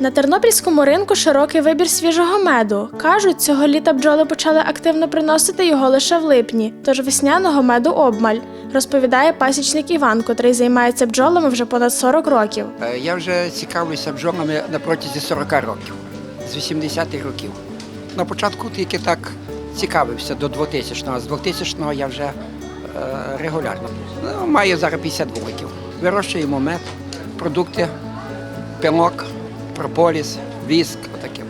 На тернопільському ринку широкий вибір свіжого меду. Кажуть, цього літа бджоли почали активно приносити його лише в липні, тож весняного меду обмаль, розповідає пасічник Іван, котрий займається бджолами вже понад 40 років. Е, Я вже цікавлюся бджолами на протязі 40 років, з 80-х років. На початку тільки так цікавився до 2000-го, а з 2000-го я вже е, регулярно. Ну, маю зараз 50 вуликів. Вирощуємо мед, продукти, пилок, прополіс, віск, отаке.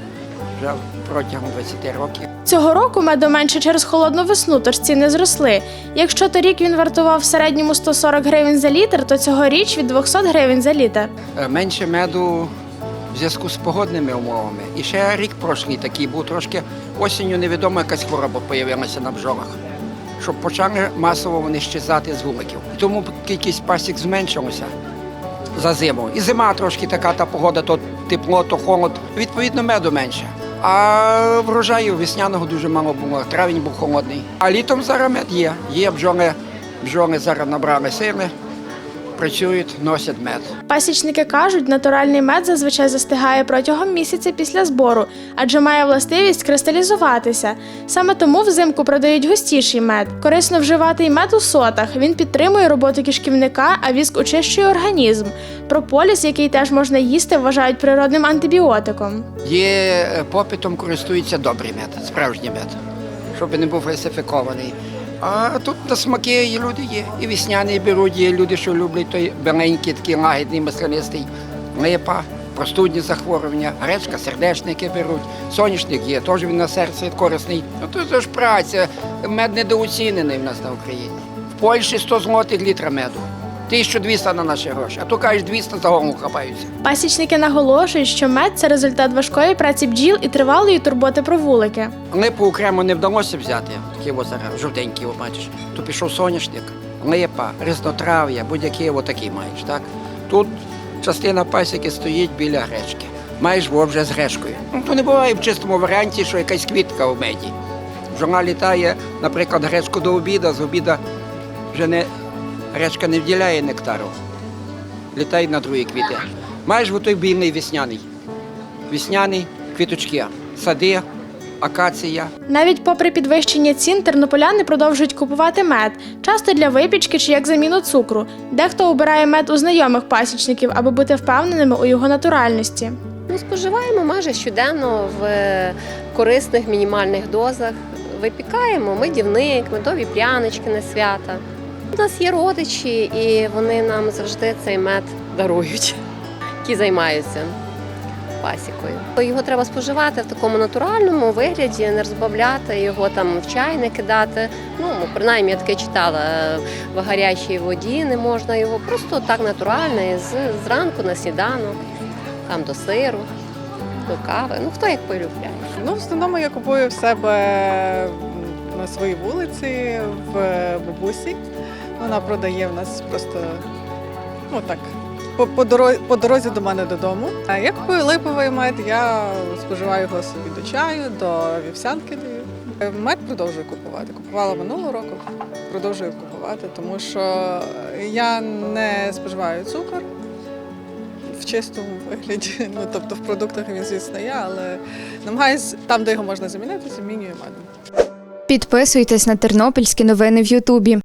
Вже протягом 20 років. Цього року меду менше через холодну весну, тож ціни зросли. Якщо торік він вартував в середньому 140 гривень за літр, то цьогоріч від 200 гривень за літр. Е, Менше меду в зв'язку з погодними умовами. І ще рік прошлий такий був трошки осінню невідома якась хвороба з'явилася на бджолах. Щоб почали масово вони щезати з вуликів. Тому кількість пасік зменшилася за зиму. І зима трошки така та погода, то тепло, то холод. Відповідно, меду менше. А врожаю весняного дуже мало було. Травень був холодний. А літом зараз мед є. Є бджоли, бджоли зараз набрали сили, працюють, носять мед. Пасічники кажуть, натуральний мед зазвичай застигає протягом місяця після збору, адже має властивість кристалізуватися. Саме тому взимку продають густіший мед. Корисно вживати й мед у сотах. Він підтримує роботу кишківника, а віск очищує організм. Прополіс, який теж можна їсти, вважають природним антибіотиком. Є е, попитом користується добрий мед, справжній мед, щоб не був фальсифікований. А тут на смаки і люди є. І весняний беруть, є люди, що люблять той беленький, такий лагідний, маслянистий, липа, простудні захворювання, гречка, сердечники беруть, соняшник є, теж він на серце корисний. Ну то це ж праця, мед недооцінений в нас на Україні. В Польщі 100 злотих літра меду. 1200 на наші гроші, а то кажуть 200 за голову хапаються. Пасічники наголошують, що мед це результат важкої праці бджіл і тривалої турботи про вулики. Липу окремо не вдалося взяти, такі ось зараз жовтенькі, о, бачиш. То пішов соняшник, липа, різнотрав'я, будь-які отакі маєш, так? Тут частина пасіки стоїть біля гречки. Маєш во вже з гречкою. Ну, то не буває в чистому варіанті, що якась квітка в меді. Жона літає, наприклад, гречку до обіду, з обіда вже не, гречка не вділяє нектару. Літає на другі квіти. Маєш той бійний весняний. Весняний, квіточки, сади, акація. Навіть попри підвищення цін, тернополяни продовжують купувати мед, часто для випічки чи як заміну цукру. Дехто обирає мед у знайомих пасічників, аби бути впевненими у його натуральності. Ми споживаємо майже щоденно в е, корисних мінімальних дозах. Випікаємо медівник, медові прянички на свята. У нас є родичі, і вони нам завжди цей мед дарують, які займаються пасікою. Його треба споживати в такому натуральному вигляді, не розбавляти його там в чай не кидати. Ну, принаймні, я таке читала, в гарячій воді не можна його, просто так натурально, з- зранку на сніданок, там до сиру, до кави. Ну, хто як полюбляє. Ну, в основному я купую в себе на своїй вулиці в бабусі. Вона продає в нас просто ну так. По, дорозі, по дорозі до мене додому. Я купую липовий мед, я споживаю його собі до чаю, до вівсянки даю. Мед продовжую купувати. Купувала минулого року, продовжую купувати, тому що я не споживаю цукор в чистому вигляді. Ну тобто в продуктах він, звісно, є, але намагаюсь там, де його можна замінити, замінюю медом. Підписуйтесь на тернопільські новини в Ютубі.